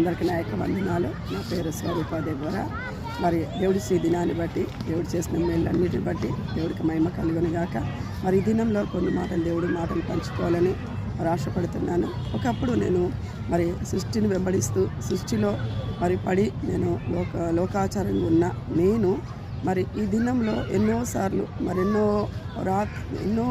అందరికీ నా యొక్క వందనాలు. నా పేరు స్వరూపాదేవి ద్వారా మరి దేవుడి శ్రీ దినాన్ని బట్టి దేవుడు చేసిన మేళ్ళన్నిటిని బట్టి దేవుడికి మహిమ కలుగును గాక మరి ఈ దినంలో కొన్ని మాటలు దేవుడి మాటలు పంచుకోవాలని మరి ఆశపడుతున్నాను. ఒకప్పుడు నేను మరి సృష్టిని వెంబడిస్తూ సృష్టిలో మరి పడి నేను లోక లోకాచారంగా ఉన్న నేను మరి ఈ దినంలో ఎన్నోసార్లు మరి ఎన్నో రా ఎన్నో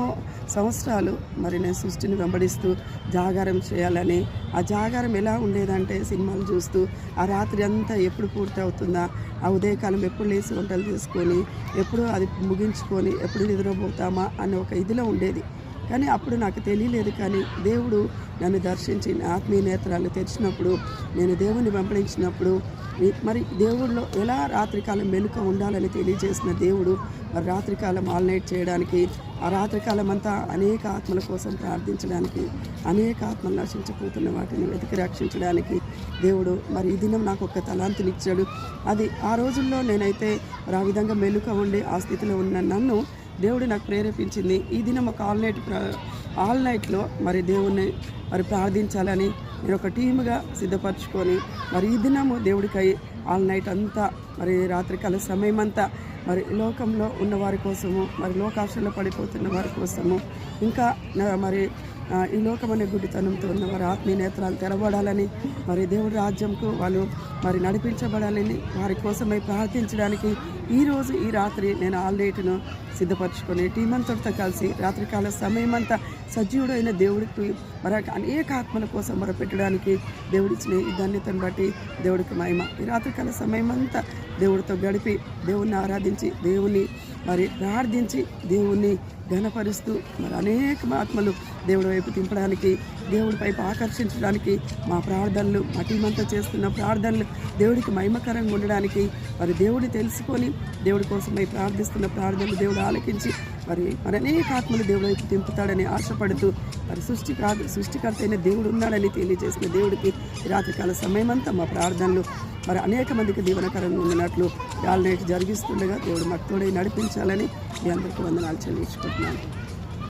సంవత్సరాలు మరి నేను సృష్టిని వెంబడిస్తూ జాగారం చేయాలని ఆ జాగారం ఎలా ఉండేదంటే సినిమాలు చూస్తూ ఆ రాత్రి అంతా ఎప్పుడు పూర్తి అవుతుందా ఆ ఉదయకాలం ఎప్పుడు లేచి వంటలు చేసుకొని ఎప్పుడు అది ముగించుకొని ఎప్పుడు నిద్రపోతామా అనే ఒక ఇదిలో ఉండేది. కానీ అప్పుడు నాకు తెలియలేదు కానీ దేవుడు నన్ను దర్శించి ఆత్మీయ నేత్రాలు తెరిచినప్పుడు నేను దేవుని వెంబడించినప్పుడు మరి దేవుడిలో ఎలా రాత్రికాలం మెలుక ఉండాలని తెలియజేసిన దేవుడు మరి రాత్రికాలం ఆల్ నైట్ చేయడానికి ఆ రాత్రికాలం అంతా అనేక ఆత్మల కోసం ప్రార్థించడానికి అనేక ఆత్మలు నశించిపోతున్న వాటిని వెతికి రక్షించడానికి దేవుడు మరి ఈ దినం నాకు ఒక తలాంతునిచ్చాడు. అది ఆ రోజుల్లో నేనైతే మరి ఆ విధంగా మెలుక ఉండి ఆ స్థితిలో ఉన్న నన్ను దేవుడు నాకు ప్రేరేపించింది. ఈ దినం ఒక ఆల్ నైట్ ఆల్ నైట్లో మరి దేవుణ్ణి మరి ప్రార్థించాలని నేను ఒక టీముగా సిద్ధపరచుకొని మరి ఈ దినము దేవుడికై ఆల్ నైట్ అంతా మరి రాత్రికాల సమయం అంతా మరి ఈ లోకంలో ఉన్న వారి కోసము మరి లోకాశలో పడిపోతున్న వారి కోసము ఇంకా మరి ఈ లోకం అనే గుడ్డితనంతో ఉన్న వారి ఆత్మీయ నేత్రాలు తెరవడాలని మరి దేవుడి రాజ్యంకు వాళ్ళు మరి నడిపించబడాలని వారి కోసమై ప్రార్థించడానికి ఈ రోజు ఈ రాత్రి నేను ఆల్ నైట్ను సిద్ధపరచుకొని టీం అంతటితో కలిసి రాత్రికాల సమయం అంతా సజీవుడైన దేవుడికి మరి అనేక ఆత్మల కోసం మొరపెట్టడానికి దేవుడిచ్చిన ఈ ధన్యతను బట్టి దేవుడికి మహిమ. ఈ రాత్రికాల సమయం అంతా దేవుడితో గడిపి దేవుణ్ణి ఆరాధించి దేవుని మరి ప్రార్థించి దేవుణ్ణి ఘనపరుస్తూ మరి అనేక ఆత్మలు దేవుడి వైపు తింపడానికి దేవుడి వైపు ఆకర్షించడానికి మా ప్రార్థనలు మా టీమంతా చేస్తున్న ప్రార్థనలు దేవుడికి మహిమకరంగా ఉండడానికి మరి దేవుడిని తెలుసుకొని దేవుడి కోసమై ప్రార్థిస్తున్న ప్రార్థనలు దేవుడు ఆలకించి మరి మరి అనేక ఆత్మలు దేవుడి వైపు తింపుతాడని ఆశపడుతూ మరి సృష్టి కాదు సృష్టికర్త అయిన దేవుడు ఉన్నాడని తెలియజేసిన దేవుడికి రాత్రికాల సమయం అంతా మా ప్రార్థనలు మరి అనేక మందికి దీవనకరంగా ఉన్నట్లు ఆల్ జరిగిస్తుండగా దేవుడు మాకు నడిపించాలని మీ అందరికీ వందనాలు చెల్లించుకుంటున్నాను.